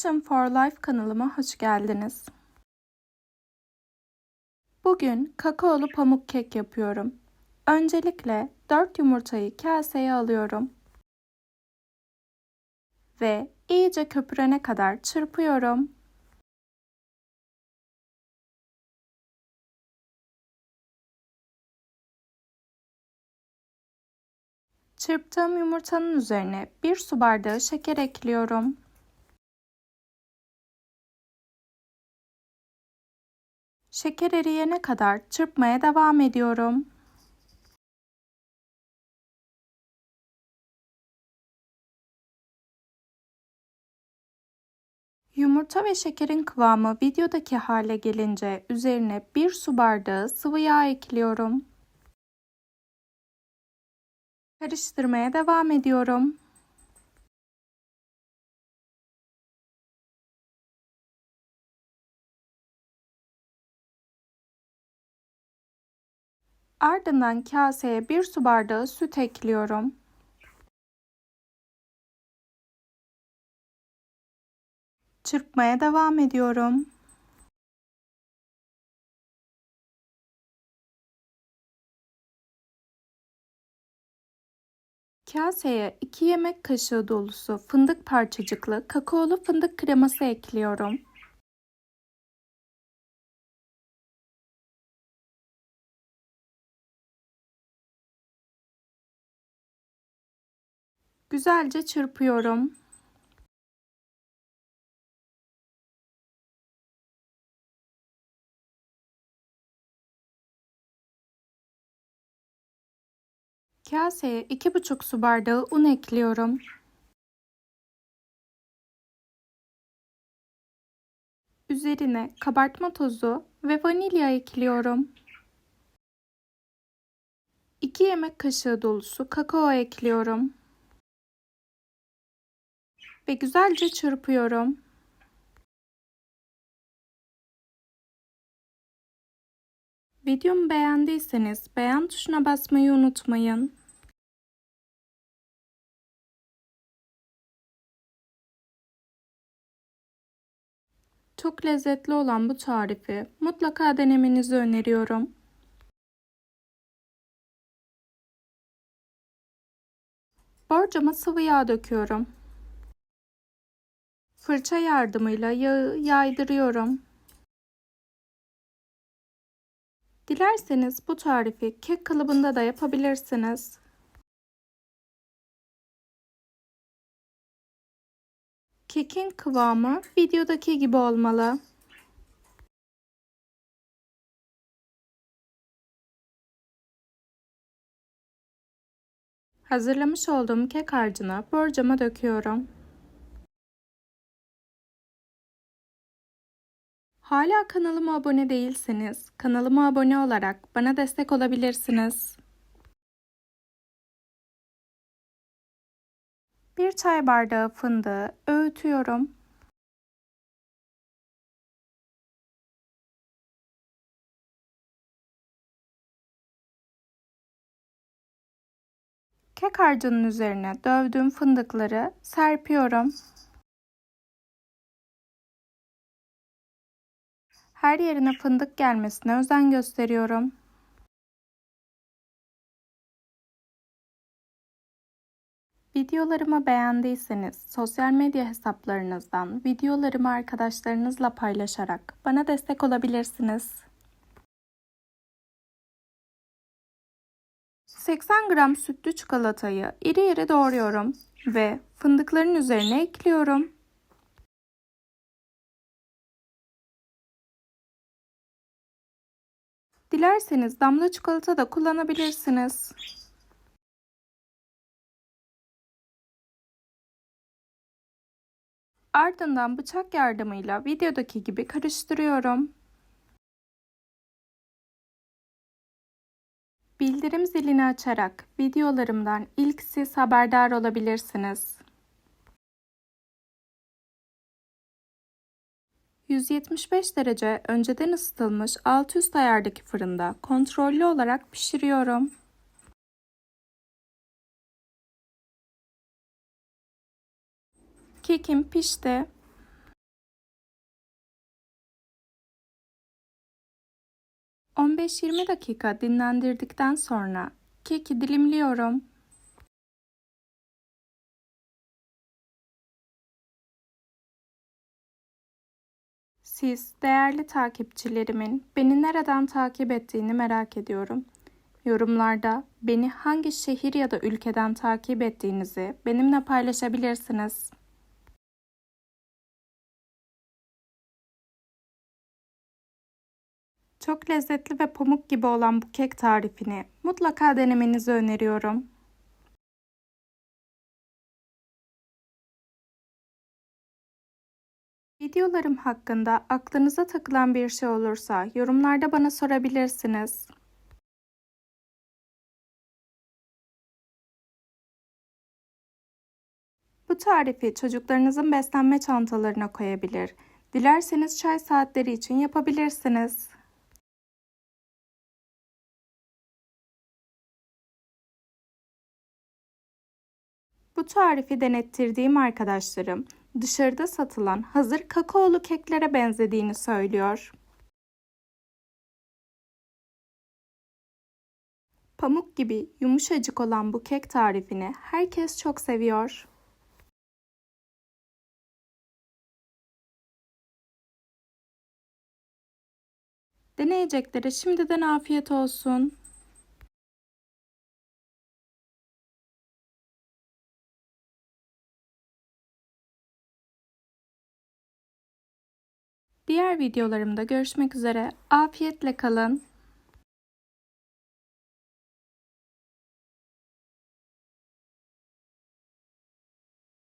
Kitchen for Life kanalıma hoş geldiniz. Bugün kakaolu pamuk kek yapıyorum. Öncelikle 4 yumurtayı kaseye alıyorum. Ve iyice köpürene kadar çırpıyorum. Çırptığım yumurtanın üzerine 1 su bardağı şeker ekliyorum. Şeker eriyene kadar çırpmaya devam ediyorum. Yumurta ve şekerin kıvamı videodaki hale gelince üzerine 1 su bardağı sıvı yağ ekliyorum. Karıştırmaya devam ediyorum. Ardından kaseye 1 su bardağı süt ekliyorum. Çırpmaya devam ediyorum. Kaseye 2 yemek kaşığı dolusu fındık parçacıklı kakaolu fındık kreması ekliyorum. Güzelce çırpıyorum. Kaseye 2,5 su bardağı un ekliyorum. Üzerine kabartma tozu ve vanilya ekliyorum. 2 yemek kaşığı dolusu kakao ekliyorum. Ve güzelce çırpıyorum. Videomu beğendiyseniz beğen tuşuna basmayı unutmayın. Çok lezzetli olan bu tarifi mutlaka denemenizi öneriyorum. Borcama sıvı yağ döküyorum. Fırça yardımıyla yağı yaydırıyorum. Dilerseniz bu tarifi kek kalıbında da yapabilirsiniz. Kekin kıvamı videodaki gibi olmalı. Hazırlamış olduğum kek harcını borcama döküyorum. Hala kanalıma abone değilseniz kanalıma abone olarak bana destek olabilirsiniz. Bir çay bardağı fındığı öğütüyorum. Kek harcının üzerine dövdüğüm fındıkları serpiyorum. Her yerine fındık gelmesine özen gösteriyorum. Videolarımı beğendiyseniz sosyal medya hesaplarınızdan videolarımı arkadaşlarınızla paylaşarak bana destek olabilirsiniz. 80 gram sütlü çikolatayı iri iri doğruyorum ve fındıkların üzerine ekliyorum. Dilerseniz damla çikolata da kullanabilirsiniz. Ardından bıçak yardımıyla videodaki gibi karıştırıyorum. Bildirim zilini açarak videolarımdan ilk siz haberdar olabilirsiniz. 175 derece önceden ısıtılmış alt üst ayardaki fırında kontrollü olarak pişiriyorum. Kekim pişti. ...15-20 dakika dinlendirdikten sonra keki dilimliyorum. Siz değerli takipçilerimin beni nereden takip ettiğini merak ediyorum. Yorumlarda beni hangi şehir ya da ülkeden takip ettiğinizi benimle paylaşabilirsiniz. Çok lezzetli ve pamuk gibi olan bu kek tarifini mutlaka denemenizi öneriyorum. Videolarım hakkında aklınıza takılan bir şey olursa yorumlarda bana sorabilirsiniz. Bu tarifi çocuklarınızın beslenme çantalarına koyabilir. Dilerseniz çay saatleri için yapabilirsiniz. Bu tarifi denettirdiğim arkadaşlarım dışarıda satılan hazır kakaolu keklere benzediğini söylüyor. Pamuk gibi yumuşacık olan bu kek tarifini herkes çok seviyor. Deneyeceklere şimdiden afiyet olsun. Diğer videolarımda görüşmek üzere. Afiyetle kalın.